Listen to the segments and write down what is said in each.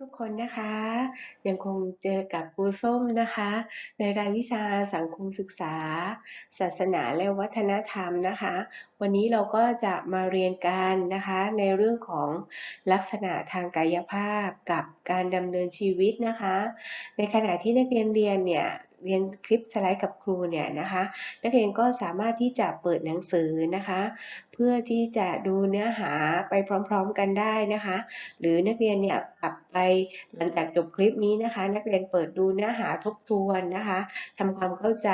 ทุกๆคนนะคะ ยังคงเจอกับครูส้มนะคะ ในรายวิชาสังคมศึกษา ศาสนาและวัฒนธรรมนะคะ วันนี้เราก็จะมาเรียนกันนะคะ ในเรื่องของลักษณะทางกายภาพกับการดำเนินชีวิตนะคะ ในขณะที่นักเรียนเรียนเนี่ย เรียนคลิปสไลด์กับครูเนี่ยนะคะ นักเรียนก็สามารถที่จะเปิดหนังสือนะคะ เพื่อที่จะดูเนื้อหาไปพร้อมๆกันได้นะคะ หรือนักเรียนเนี่ยกลับไปหลังจากจบคลิปนี้นะคะ นักเรียนเปิดดูเนื้อหาทบทวนนะคะทำความเข้าใจ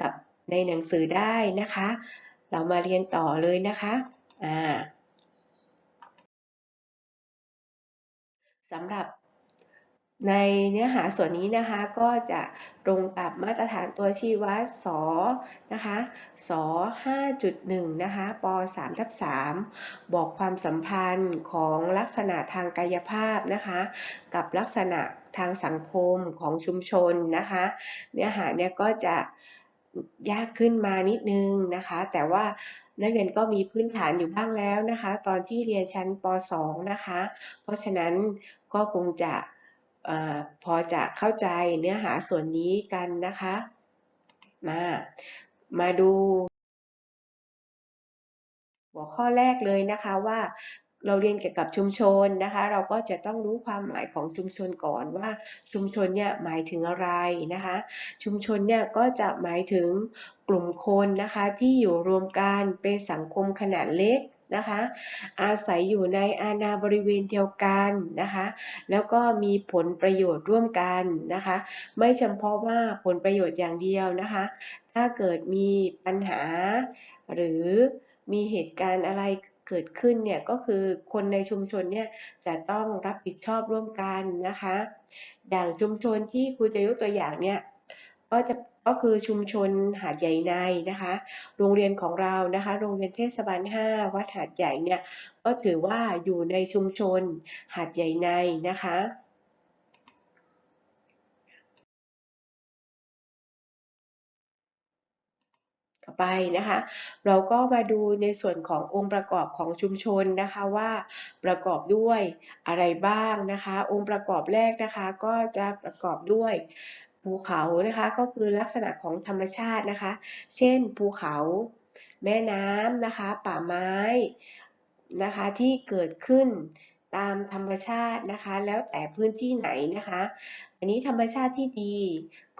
กับในหนังสือได้นะคะ เรามาเรียนต่อเลยนะคะอ่าสำหรับ ในเนื้อหาส่วนนี้นะคะก็จะตรงกับมาตรฐานตัวชี้วัดสนะคะส5.1นะคะป3ทับ3บอกความสัมพันธ์ของลักษณะทางกายภาพนะคะกับลักษณะทางสังคมของชุมชนนะคะเนื้อหาเนี่ยก็จะยากขึ้นมานิดนึงนะคะแต่ว่านักเรียนก็มีพื้นฐานอยู่บ้างแล้วนะคะ ตอนที่เรียนชั้นป .2 นะคะ เพราะฉะนั้นก็คงจะ อพอจะเข้าใจเนื้อหาส่วนนี้กันนะคะ มา มาดู หัวข้อแรกเลยนะคะว่าเราเรียนเกี่ยวกับชุมชนนะคะ เราก็จะต้องรู้ความหมายของชุมชนก่อนว่าชุมชนเนี่ยหมายถึงอะไรนะคะ ชุมชนเนี่ยก็จะหมายถึงกลุ่มคนนะคะที่อยู่รวมกันเป็นสังคมขนาดเล็ก นะคะ อาศัยอยู่ในอาณาบริเวณเดียวกันนะคะ แล้วก็มีผลประโยชน์ร่วมกันนะคะ ไม่เฉพาะว่าผลประโยชน์อย่างเดียวนะคะ ถ้าเกิดมีปัญหา หรือมีเหตุการณ์อะไรเกิดขึ้นเนี่ยก็คือคนในชุมชนเนี่ยจะต้องรับผิดชอบร่วมกันนะคะ อย่างชุมชนที่ครูจะยกตัวอย่างเนี่ย ก็จะก็คือชุมชนหาดใหญ่ในนะคะ โรงเรียนของเรานะคะ โรงเรียนเทศบาล 5 วัดหาดใหญ่เนี่ยก็ถือว่าอยู่ในชุมชนหาดใหญ่ในนะคะต่อไปนะคะ เราก็มาดูในส่วนขององค์ประกอบของชุมชนนะคะว่าประกอบด้วยอะไรบ้างนะคะ องค์ประกอบแรกนะคะก็จะประกอบด้วย ภูเขานะคะ ก็คือลักษณะของธรรมชาตินะคะ เช่นภูเขา แม่น้ำนะคะ ป่าไม้นะคะที่เกิดขึ้นตามธรรมชาตินะคะ แล้วแต่พื้นที่ไหนนะคะ อันนี้ธรรมชาติที่ดี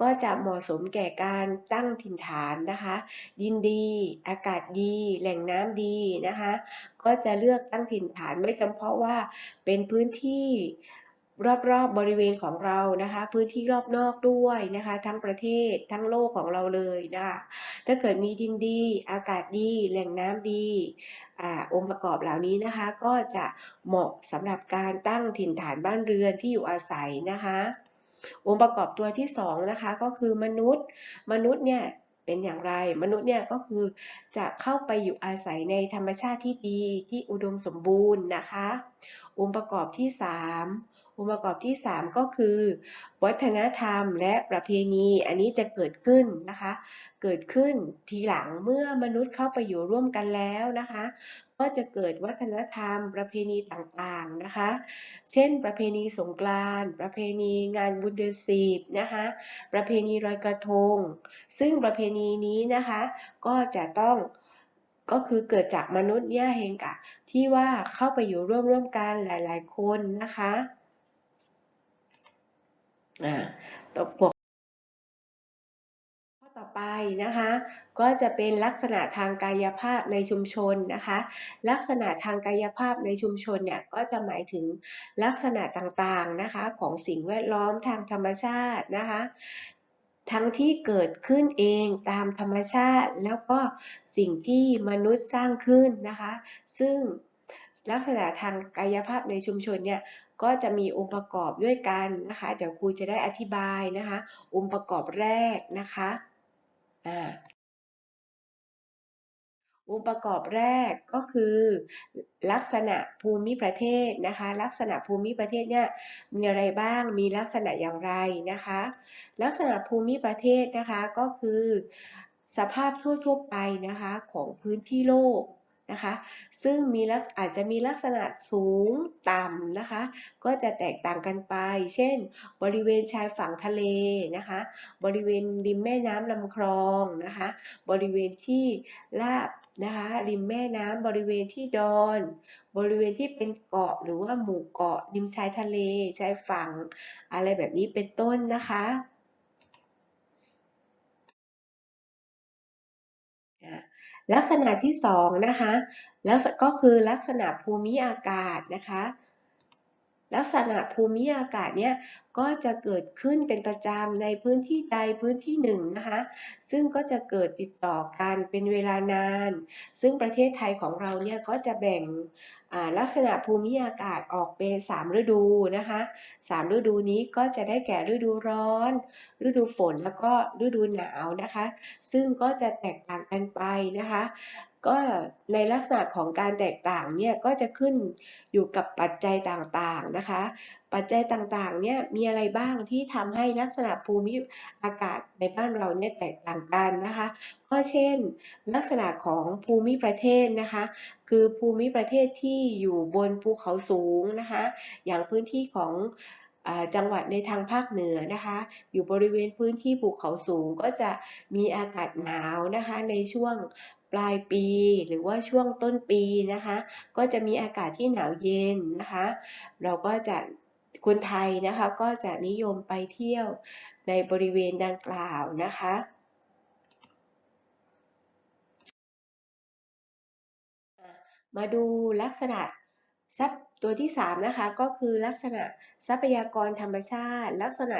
ก็จะเหมาะสมแก่การตั้งถิ่นฐานนะคะ ดินดี อากาศดี แหล่งน้ำดีนะคะ ก็จะเลือกตั้งถิ่นฐานไม่จำเพาะว่าเป็นพื้นที่ รอบๆบบริเวณของเรานะคะ พื้นที่รอบนอกด้วยนะคะ ทั้งประเทศทั้งโลกของเราเลยนะคะถ้าเกิดมีดินดี อากาศดี แหล่งน้ำดีอองค์ประกอบเหล่านี้นะคะ ก็จะเหมาะสำหรับการตั้งถิ่นฐานบ้านเรือนที่อยู่อาศัยนะคะ องค์ประกอบตัวที่2นะคะก็คือมนุษย์ มนุษย์เนี่ยเป็นอย่างไรมนุษย์เนี่ยก็คือจะเข้าไปอยู่อาศัยในธรรมชาติที่ดีที่อุดมสมบูรณ์นะคะ องค์ประกอบที่ 3 องค์ประกอบที่ 3 ก็คือ วัฒนธรรมและประเพณี อันนี้จะเกิดขึ้นนะคะ เกิดขึ้นทีหลังเมื่อมนุษย์เข้าไปอยู่ร่วมกันแล้วนะคะ ก็จะเกิดวัฒนธรรม ประเพณีต่างๆนะคะ เช่น ประเพณีสงกรานต์ประเพณีงานบุญเดือนสิบนะคะ ประเพณีลอยกระทง ซึ่งประเพณีนี้นะคะ ก็จะต้องก็คือเกิดจากมนุษย์เนี่ยเองกะที่ว่าเข้าไปอยู่ร่วมร่วมกันหลาย ๆ คนนะคะ อ่าตัวบวกข้อต่อไปนะคะ ก็จะเป็นลักษณะทางกายภาพในชุมชนนะคะ ลักษณะทางกายภาพในชุมชนเนี่ยก็จะหมายถึงลักษณะต่างๆนะคะของสิ่งแวดล้อมทางธรรมชาตินะคะทั้งที่เกิดขึ้นเองตามธรรมชาติ แล้วก็สิ่งที่มนุษย์สร้างขึ้นนะคะ ซึ่งลักษณะทางกายภาพในชุมชนเนี่ย ก็จะมีองค์ประกอบด้วยกันนะคะ เดี๋ยวครูจะได้อธิบายนะคะ องค์ประกอบแรกนะคะอ่าองค์ประกอบแรกก็คือ ลักษณะภูมิประเทศนะคะ ลักษณะภูมิประเทศเนี่ยมีอะไรบ้างมีลักษณะอย่างไรนะคะ ลักษณะภูมิประเทศนะคะก็คือ สภาพทั่วๆไปนะคะของพื้นที่โลก นะคะ ซึ่งมีลักอาจจะมีลักษณะสูงต่ำนะคะ ก็จะแตกต่างกันไป เช่น บริเวณชายฝั่งทะเลนะคะ บริเวณริมแม่น้ำลำคลองนะคะ บริเวณที่ราบนะคะ ริมแม่น้ำบริเวณที่ดอน บริเวณที่เป็นเกาะหรือว่าหมู่เกาะริมชายทะเลชายฝั่ง อะไรแบบนี้เป็นต้นนะคะ ลักษณะที่สองนะคะแล้วก็คือลักษณะภูมิอากาศนะคะ ลักษณะภูมิอากาศเนี่ยก็จะเกิดขึ้นเป็นประจำในพื้นที่ใดพื้นที่หนึ่งนะคะ ซึ่งก็จะเกิดติดต่อกันเป็นเวลานาน ซึ่งประเทศไทยของเราเนี่ยก็จะแบ่งลักษณะภูมิอากาศออกเป็น 3 ฤดูนะคะ3ฤดูนี้ก็จะได้แก่ฤดูร้อน ฤดูฝนแล้วก็ฤดูหนาวนะคะ ซึ่งก็จะแตกต่างกันไปนะคะ ก็ในลักษณะของการแตกต่างเนี่ยก็จะขึ้นอยู่กับปัจจัยต่างๆนะคะ ปัจจัยต่างๆเนี่ยมีอะไรบ้างที่ทำให้ลักษณะภูมิอากาศในบ้านเราเนี่ยแตกต่างกันนะคะ ก็เช่น ลักษณะของภูมิประเทศนะคะ คือภูมิประเทศที่อยู่บนภูเขาสูงนะคะ อย่างพื้นที่ของจังหวัดในทางภาคเหนือนะคะ อยู่บริเวณพื้นที่ภูเขาสูงก็จะมีอากาศหนาวนะคะ ในช่วง ปลายปีหรือว่าช่วงต้นปีนะคะ ก็จะมีอากาศที่หนาวเย็นนะคะ เราก็จะคนไทยนะคะก็จะนิยมไปเที่ยวในบริเวณดังกล่าวนะคะมาดูลักษณะทรัพย์ตัวที่ 3 นะคะ ก็คือลักษณะทรัพยากรธรรมชาติ ลักษณะ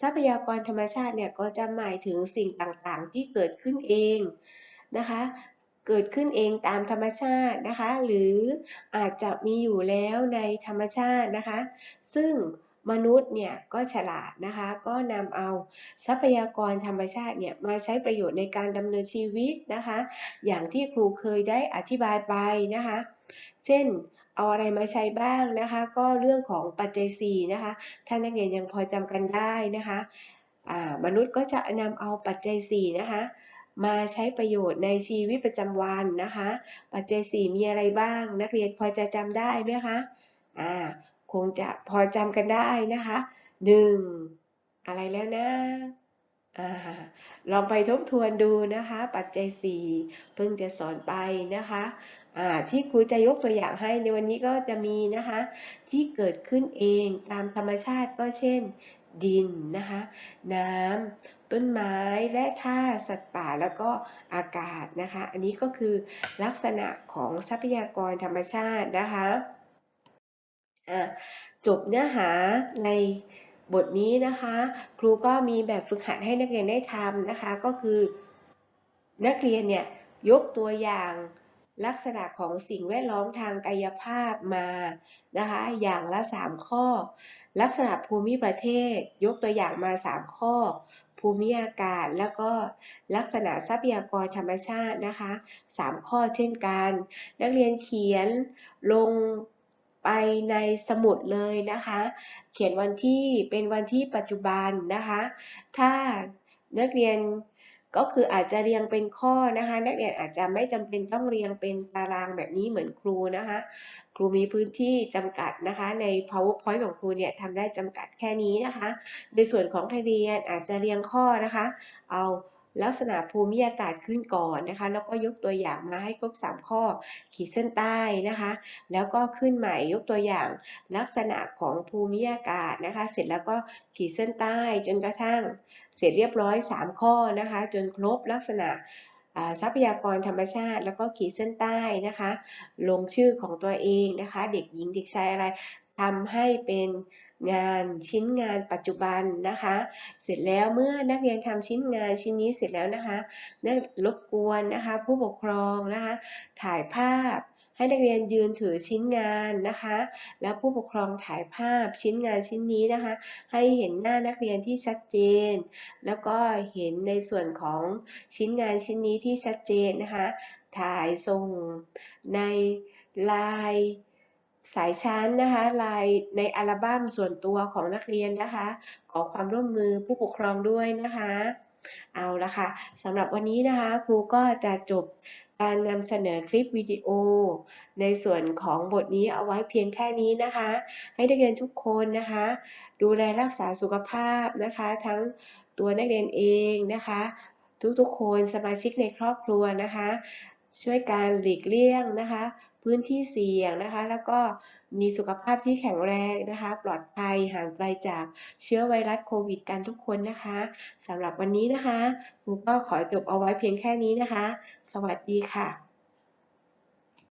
ทรัพยากรธรรมชาติเนี่ยก็จะหมายถึงสิ่งต่างๆ ที่เกิดขึ้นเอง นะคะ เกิดขึ้นเองตามธรรมชาตินะคะ หรืออาจจะมีอยู่แล้วในธรรมชาตินะคะ ซึ่งมนุษย์เนี่ยก็ฉลาดนะคะ ก็นำเอาทรัพยากรธรรมชาติเนี่ยมาใช้ประโยชน์ในการดำเนินชีวิตนะคะ อย่างที่ครูเคยได้อธิบายไปนะคะ เช่นเอาอะไรมาใช้บ้างนะคะ ก็เรื่องของปัจจัย4นะคะท่านนักเรียนยังพอจำกันได้นะคะมนุษย์ก็จะนำเอาปัจจัย4นะคะ มาใช้ประโยชน์ในชีวิตประจำวันนะคะ ปัจเจัย4มีอะไรบ้าง นักเรียนพอจะจำได้ไหมคะอ่าคงจะพอจำกันได้นะคะ1อะไรแล้วนะอ่าลองไปทบทวนดูนะคะ ปัจจัย4เพิ่งจะสอนไปนะคะอ่าที่ครูจะยกตัวอย่างให้ในวันนี้ก็จะมีนะคะ ที่เกิดขึ้นเองตามธรรมชาติก็เช่น ดินนะคะ น้ำต้นไม้และธาสัตว์ป่าแล้วก็อากาศนะคะ อันนี้ก็คือลักษณะของทรัพยากรธรรมชาตินะคะจบเนื้อหาในบทนี้นะคะ ครูก็มีแบบฝึกหัดให้นักเรียนได้ทำนะคะ ก็คือนักเรียนเนี่ยยกตัวอย่างลักษณะของสิ่งแวดล้อมทางกายภาพมานะคะ อย่างละ 3 ข้อ ลักษณะภูมิประเทศยกตัวอย่างมา 3 ข้อ ภูมิอากาศ แล้วก็ลักษณะทรัพยากรธรรมชาตินะคะ 3 ข้อเช่นกัน นักเรียนเขียนลงไปในสมุดเลยนะคะ เขียนวันที่เป็นวันที่ปัจจุบันนะคะ ถ้านักเรียนก็คืออาจจะเรียงเป็นข้อนะคะ นักเรียนอาจจะไม่จำเป็นต้องเรียงเป็นตารางแบบนี้เหมือนครูนะคะ ครูมีพื้นที่จำกัดนะคะ ใน powerpoint ของครูเนี่ยทำได้จำกัดแค่นี้นะคะ ในส่วนของนักเรียนอาจจะเรียงข้อนะคะ เอาลักษณะภูมิอากาศขึ้นก่อนนะคะ แล้วก็ยกตัวอย่างมาให้ครบ 3 ข้อ ขีดเส้นใต้นะคะ แล้วก็ขึ้นใหม่ยกตัวอย่างลักษณะของภูมิอากาศนะคะ เสร็จแล้วก็ขีดเส้นใต้จนกระทั่ง เสร็จเรียบร้อย 3 ข้อนะคะ จนครบลักษณะ ทรัพยากรธรรมชาติ แล้วก็ขีดเส้นใต้นะคะ ลงชื่อของตัวเองนะคะ เด็กหญิงเด็กชายอะไรทำให้เป็นงานชิ้นงานปัจจุบันนะคะ เสร็จแล้วเมื่อนักเรียนทำชิ้นงานชิ้นนี้เสร็จแล้วนะคะนักรบกวนนะคะ ผู้ปกครองนะคะ ถ่ายภาพ ให้นักเรียนยืนถือชิ้นงานนะคะ แล้วผู้ปกครองถ่ายภาพชิ้นงานชิ้นนี้นะคะ ให้เห็นหน้านักเรียนที่ชัดเจน แล้วก็เห็นในส่วนของชิ้นงานชิ้นนี้ที่ชัดเจนนะคะ ถ่ายส่งในลน์สายชั้นนะคะลายในอัลบั้มส่วนตัวของนักเรียนนะคะ ขอความร่วมมือผู้ปกครองด้วยนะคะ เอาละค่ะสำหรับวันนี้นะคะ ครูก็จะจบ การนำเสนอคลิปวิดีโอ ในส่วนของบทนี้เอาไว้เพียงแค่นี้นะคะ ให้นักเรียนทุกคนนะคะ ดูแลรักษาสุขภาพนะคะ ทั้งตัวนักเรียนเองนะคะ ทุกๆคนสมาชิกในครอบครัวนะคะ ช่วยการหลีกเลี่ยงนะคะ พื้นที่เสี่ยงนะคะ แล้วก็ มีสุขภาพที่แข็งแรงนะคะ ปลอดภัยห่างไกลจากเชื้อไวรัสโควิดกันทุกคนนะคะสำหรับวันนี้นะคะครูก็ขอจบเอาไว้เพียงแค่นี้นะคะ สวัสดีค่ะ